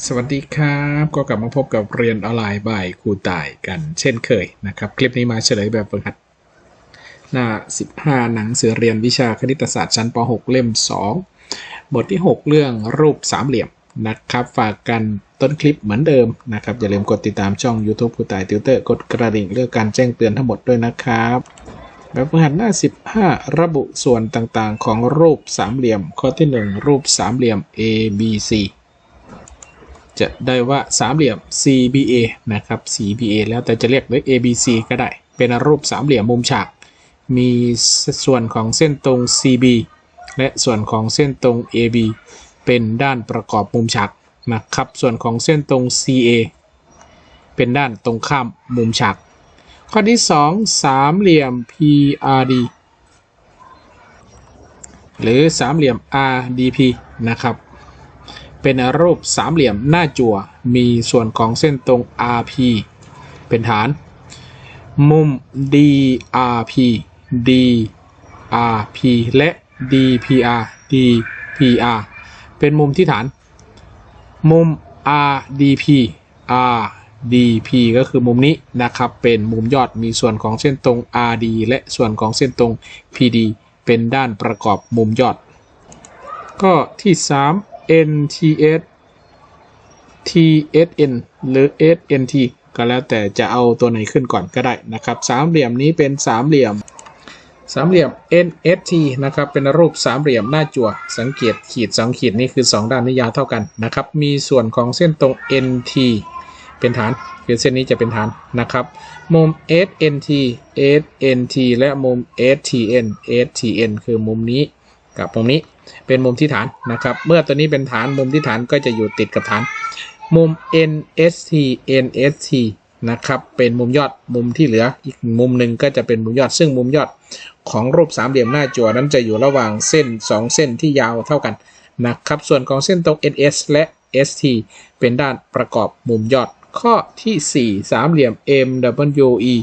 สวัสดีครับ ก็กลับมาพบกับเรียนออนไลน์บ่ายครูต่ายกันเช่นเคยนะครับ คลิปนี้มาเฉลยแบบฝึกหัด หน้า 15 หนังสือเรียนวิชาคณิตศาสตร์ชั้นป .6 เล่ม 2 บทที่ 6 เรื่องรูปสามเหลี่ยมนะครับ ฝากกันต้นคลิปเหมือนเดิมนะครับ อย่าลืมกดติดตามช่อง YouTube ครูต่ายติวเตอร์กดกระดิ่งเรื่องการแจ้งเตือนทั้งหมดด้วยนะครับแบบฝึกหัดหน้า 15 ระบุส่วนต่างๆ ของรูปสามเหลี่ยม ข้อที่ 1 รูปสามเหลี่ยม ABC จะได้ว่าสามเหลี่ยม CBA นะครับ CBA แล้วแต่จะเรียกด้วย ABC ก็ได้ เป็นรูปสามเหลี่ยมมุมฉาก มีส่วนของเส้นตรง CB และส่วนของเส้นตรง AB เป็นด้านประกอบมุมฉากนะครับ ส่วนของเส้นตรง CA เป็นด้านตรงข้ามมุมฉาก ข้อที่ 2 สามเหลี่ยม PRD หรือสามเหลี่ยม RDP นะครับ เป็นรูปสามเหลี่ยมหน้าจั่ว มีส่วนของเส้นตรง RP เป็นฐาน มุม DRP DRP และ DPR DPR เป็นมุมที่ฐาน มุม RDP RDP ก็คือมุมนี้นะครับ เป็นมุมยอดมีส่วนของเส้นตรง RD และส่วนของเส้นตรง PD เป็นด้านประกอบมุมยอด ก็ที่ 3 NTS TSN หรือ SNT ก็แล้วแต่จะเอาตัวไหนขึ้นก่อนก็ได้นะครับ สามเหลี่ยมนี้เป็นสามเหลี่ยม สามเหลี่ยม NST นะครับ เป็นรูปสามเหลี่ยมหน้าจั่ว สังเกตขีดสองขีดนี่คือ 2 ด้านนิยาวเท่ากันนะครับ มีส่วนของเส้นตรง NT เป็นฐานคือเส้นนี้จะเป็นฐานนะครับ มุม SNT SNT และมุม STN STN คือมุมนี้ กับมุมนี้เป็นมุมที่ฐานนะครับ เมื่อตัวนี้เป็นฐานมุมที่ฐานก็จะอยู่ติดกับฐาน มุม NST NST นะครับ เป็นมุมยอดมุมที่เหลืออีกมุมหนึ่งก็จะเป็นมุมยอด ซึ่งมุมยอดของรูปสามเหลี่ยมหน้าจั่วนั้นจะอยู่ระหว่างเส้น 2 เส้นที่ยาวเท่ากันนะครับ ส่วนของเส้นตรง NS และ ST เป็นด้านประกอบมุมยอดข้อที่ 4 สามเหลี่ยม MWE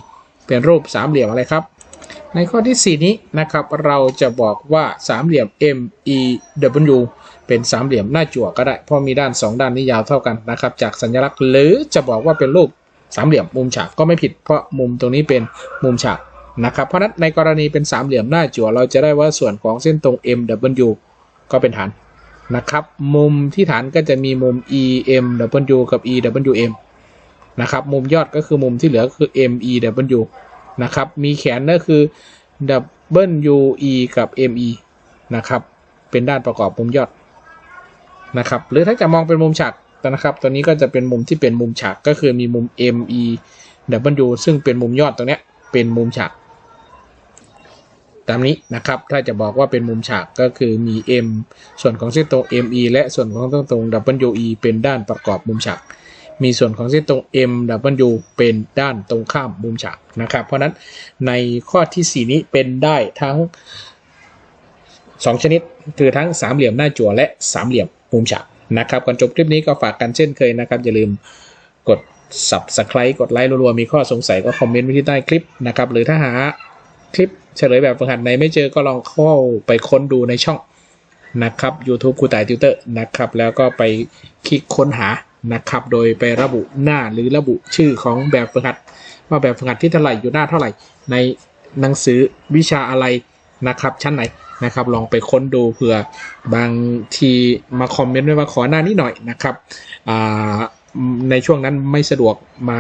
เป็นรูปสามเหลี่ยมอะไรครับ ในข้อที่ 4 นี้นะครับเราจะบอกว่าสามเหลี่ยม MEW เป็นสามเหลี่ยมหน้าจั่วก็ได้ เพราะมีด้าน 2 ด้านนี้ยาวเท่ากันนะครับจากสัญลักษณ์หรือจะบอกว่าเป็นรูปสามเหลี่ยมมุมฉากก็ไม่ผิดเพราะมุมตรงนี้เป็นมุมฉากนะครับเพราะนั้นในกรณีเป็นสามเหลี่ยมหน้าจั่วเราจะได้ว่าส่วนของเส้นตรง MW ก็เป็นฐานนะครับมุมที่ฐานก็จะมีมุม EMW กับ EWM นะครับมุมยอดก็คือมุมที่เหลือคือ MEW นะครับ มีแขนก็คือ WE กับ ME นะครับ เป็นด้านประกอบมุมยอดนะครับ หรือถ้าจะมองเป็นมุมฉากนะครับ ตัวนี้ก็จะเป็นมุมที่เป็นมุมฉากก็คือมีมุม ME W ซึ่งเป็นมุมยอดตรงเนี้ยเป็นมุมฉากตามนี้นะครับ ถ้าจะบอกว่าเป็นมุมฉากก็คือมี M ส่วนของเส้นตรง ME และส่วนของเส้นตรง WE เป็นด้านประกอบมุมฉาก มีส่วนของเส้นตรง MW เป็นด้านตรงข้ามมุมฉากนะครับ เพราะนั้นในข้อที่ 4 นี้เป็นได้ทั้ง 2 ชนิด คือทั้งสามเหลี่ยมหน้าจั่วและสามเหลี่ยมมุมฉากนะครับก่อนจบคลิปนี้ก็ฝากกันเช่นเคยนะครับ อย่าลืมกด subscribe กดไลค์รัวๆมีข้อสงสัยก็คอมเมนต์ไว้ที่ใต้คลิปนะครับ หรือถ้าหาคลิปเฉลยแบบฝึกหัดไหนไม่เจอก็ลองเข้าไปค้นดูในช่องนะครับ YouTube ครูต่ายติวเตอร์นะครับ แล้วก็ไปคลิกค้นหา นะครับ โดยไประบุหน้าหรือระบุชื่อของแบบฝึกหัด ว่าแบบฝึกหัดที่เท่าไหร่อยู่หน้าเท่าไหร่ ในหนังสือวิชาอะไรนะครับ ชั้นไหนนะครับ ลองไปค้นดูเผื่อบางทีมาคอมเมนต์ไว้ว่าขอหน้านี้หน่อยนะครับในช่วงนั้นไม่สะดวกมา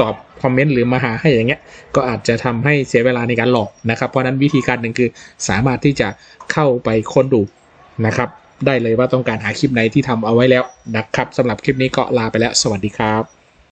ตอบคอมเมนต์หรือมาหาให้อย่างเงี้ยก็อาจจะทำให้เสียเวลาในการหลอกนะครับ เพราะนั้นวิธีการหนึ่งคือสามารถที่จะเข้าไปค้นดูนะครับ ได้เลยว่าต้องการหาคลิปไหนที่ทำเอาไว้แล้วนะครับสำหรับคลิปนี้ก็ลาไปแล้ว สวัสดีครับ